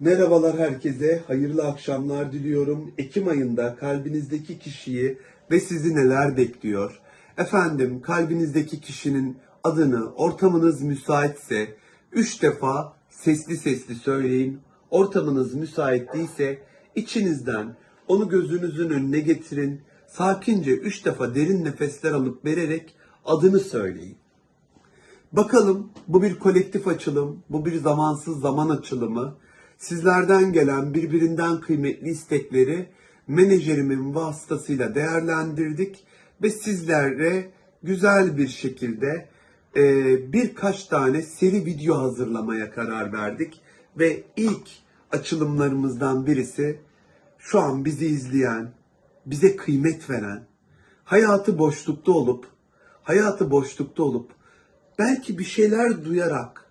Merhabalar herkese, hayırlı akşamlar diliyorum. Ekim ayında kalbinizdeki kişiyi ve sizi neler bekliyor? Efendim, kalbinizdeki kişinin adını, ortamınız müsaitse, üç defa sesli sesli söyleyin. Ortamınız müsait değilse, içinizden onu gözünüzün önüne getirin. Sakince üç defa derin nefesler alıp vererek adını söyleyin. Bakalım bu bir kolektif açılım, bu bir zamansız zaman açılımı. Sizlerden gelen birbirinden kıymetli istekleri menajerimin vasıtasıyla değerlendirdik ve sizlere güzel bir şekilde e, birkaç tane seri video hazırlamaya karar verdik ve ilk açılımlarımızdan birisi şu an bizi izleyen, bize kıymet veren, hayatı boşlukta olup, hayatı boşlukta olup belki bir şeyler duyarak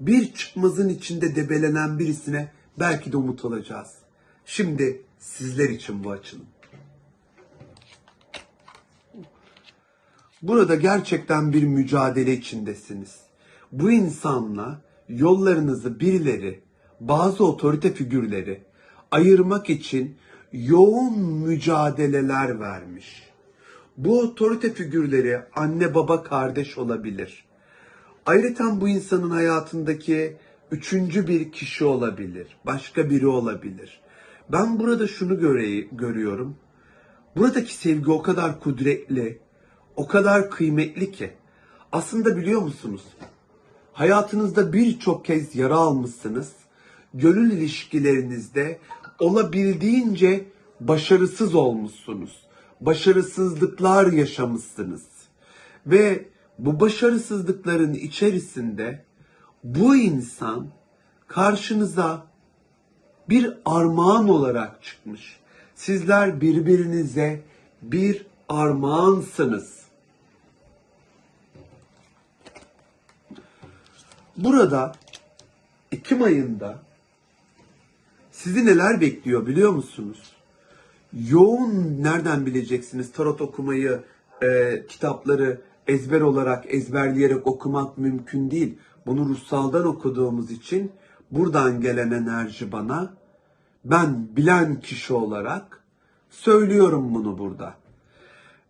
bir çıkmazın içinde debelenen birisine belki de umut olacağız. Şimdi sizler için bu açılım. Burada gerçekten bir mücadele içindesiniz. Bu insanla yollarınızı birileri, bazı otorite figürleri ayırmak için yoğun mücadeleler vermiş. Bu otorite figürleri anne baba kardeş olabilir. Ayrıca bu insanın hayatındaki üçüncü bir kişi olabilir. Başka biri olabilir. Ben burada şunu göre, görüyorum. Buradaki sevgi o kadar kudretli, o kadar kıymetli ki. Aslında biliyor musunuz? Hayatınızda birçok kez yara almışsınız. Gönül ilişkilerinizde olabildiğince başarısız olmuşsunuz. Başarısızlıklar yaşamışsınız. Ve bu başarısızlıkların içerisinde bu insan karşınıza bir armağan olarak çıkmış. Sizler birbirinize bir armağansınız. Burada Ekim ayında sizi neler bekliyor biliyor musunuz? Yoğun nereden bileceksiniz tarot okumayı, e, kitapları ezber olarak ezberleyerek okumak mümkün değil. Bunu ruhsaldan okuduğumuz için buradan gelen enerji bana ben bilen kişi olarak söylüyorum bunu burada.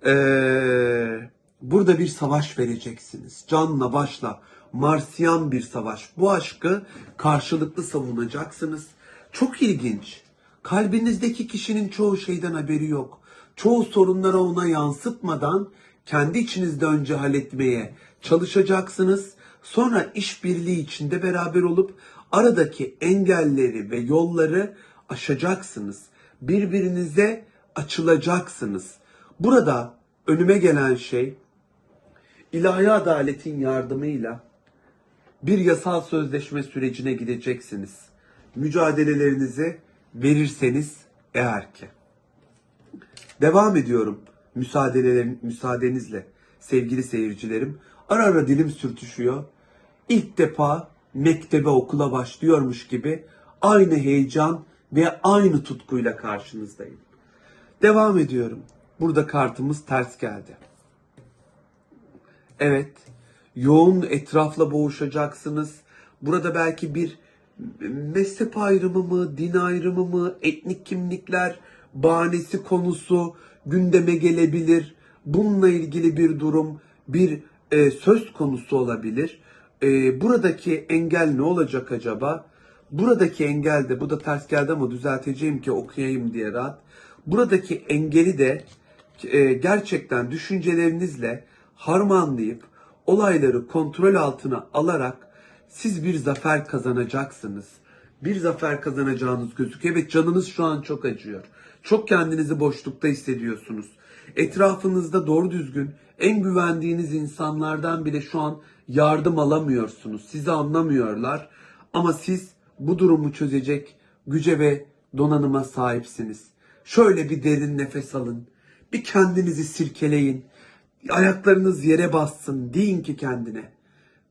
Ee, burada bir savaş vereceksiniz. Canla başla. Marsiyan bir savaş. Bu aşkı karşılıklı savunacaksınız. Çok ilginç. Kalbinizdeki kişinin çoğu şeyden haberi yok. Çoğu sorunları ona yansıtmadan kendi içinizde önce halletmeye çalışacaksınız. Sonra işbirliği içinde beraber olup aradaki engelleri ve yolları aşacaksınız. Birbirinize açılacaksınız. Burada önüme gelen şey ilahi adaletin yardımıyla bir yasal sözleşme sürecine gideceksiniz. Mücadelelerinizi verirseniz eğer ki. Devam ediyorum müsaadelerin, müsaadenizle sevgili seyircilerim. Ara ara dilim sürtüşüyor. İlk defa mektebe okula başlıyormuş gibi aynı heyecan ve aynı tutkuyla karşınızdayım. Devam ediyorum. Burada kartımız ters geldi. Evet, yoğun etrafla boğuşacaksınız. Burada belki bir mezhep ayrımı mı, din ayrımı mı, etnik kimlikler bahanesi konusu gündeme gelebilir. Bununla ilgili bir durum, bir e, söz konusu olabilir. E, buradaki engel ne olacak acaba? Buradaki engel de, bu da ters geldi ama düzelteceğim ki okuyayım diye rahat. Buradaki engeli de e, gerçekten düşüncelerinizle harmanlayıp olayları kontrol altına alarak siz bir zafer kazanacaksınız. Bir zafer kazanacağınız gözüküyor. Evet canınız şu an çok acıyor. Çok kendinizi boşlukta hissediyorsunuz. Etrafınızda doğru düzgün en güvendiğiniz insanlardan bile şu an yardım alamıyorsunuz. Sizi anlamıyorlar. Ama siz bu durumu çözecek güce ve donanıma sahipsiniz. Şöyle bir derin nefes alın. Bir kendinizi sirkeleyin. Ayaklarınız yere bassın. Deyin ki kendine.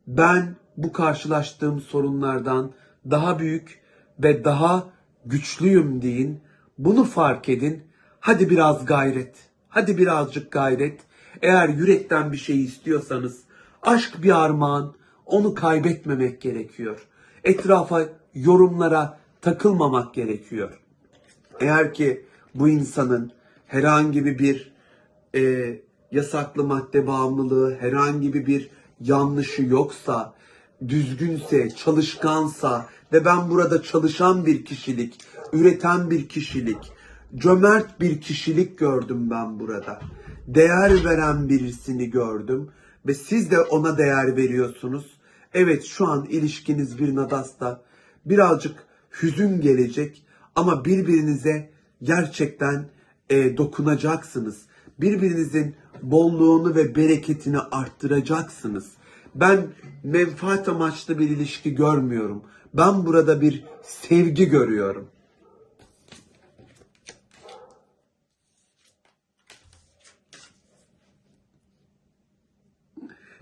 Ben bu karşılaştığım sorunlardan daha büyük ve daha güçlüyüm deyin. Bunu fark edin. Hadi biraz gayret. Hadi birazcık gayret. Eğer yürekten bir şey istiyorsanız aşk bir armağan. Onu kaybetmemek gerekiyor. Etrafa yorumlara takılmamak gerekiyor. Eğer ki bu insanın herhangi bir e, yasaklı madde bağımlılığı, herhangi bir yanlışı yoksa, düzgünse, çalışkansa ve ben burada çalışan bir kişilik, üreten bir kişilik, cömert bir kişilik gördüm ben burada. Değer veren birisini gördüm ve siz de ona değer veriyorsunuz. Evet şu an ilişkiniz bir nadasta birazcık hüzün gelecek ama birbirinize gerçekten e, dokunacaksınız. Birbirinizin bolluğunu ve bereketini arttıracaksınız. Ben menfaat amaçlı bir ilişki görmüyorum. Ben burada bir sevgi görüyorum.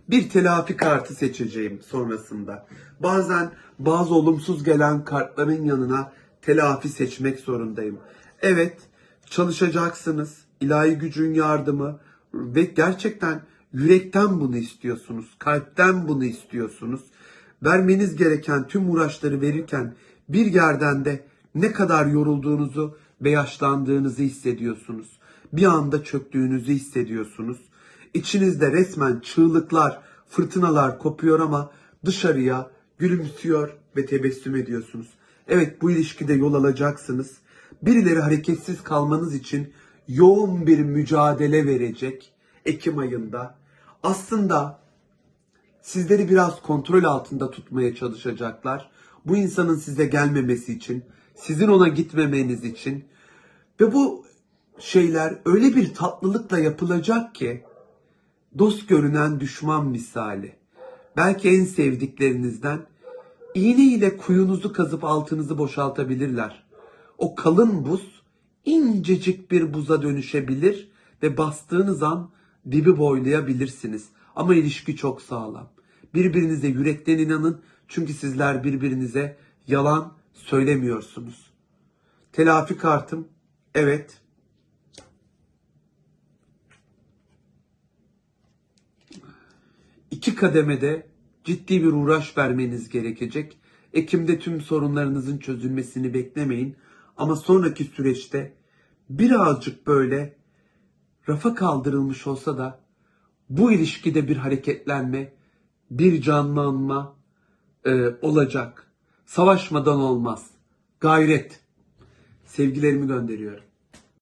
bir telafi kartı seçeceğim sonrasında. Bazen bazı olumsuz gelen kartların yanına telafi seçmek zorundayım. Evet, çalışacaksınız. İlahi gücün yardımı ve gerçekten yürekten bunu istiyorsunuz. Kalpten bunu istiyorsunuz. Vermeniz gereken tüm uğraşları verirken bir yerden de ne kadar yorulduğunuzu ve yaşlandığınızı hissediyorsunuz. Bir anda çöktüğünüzü hissediyorsunuz. İçinizde resmen çığlıklar, fırtınalar kopuyor ama dışarıya gülümsüyor ve tebessüm ediyorsunuz. Evet bu ilişkide yol alacaksınız. Birileri hareketsiz kalmanız için yoğun bir mücadele verecek Ekim ayında. Aslında sizleri biraz kontrol altında tutmaya çalışacaklar. Bu insanın size gelmemesi için, sizin ona gitmemeniz için ve bu şeyler öyle bir tatlılıkla yapılacak ki dost görünen düşman misali. Belki en sevdiklerinizden iğne ile kuyunuzu kazıp altınızı boşaltabilirler. O kalın buz incecik bir buza dönüşebilir ve bastığınız an dibi boylayabilirsiniz. Ama ilişki çok sağlam. Birbirinize yürekten inanın çünkü sizler birbirinize yalan söylemiyorsunuz. Telafi kartım evet iki kademede ciddi bir uğraş vermeniz gerekecek. Ekim'de tüm sorunlarınızın çözülmesini beklemeyin. Ama sonraki süreçte birazcık böyle rafa kaldırılmış olsa da bu ilişkide bir hareketlenme, bir canlanma e, olacak. Savaşmadan olmaz. Gayret. Sevgilerimi gönderiyorum.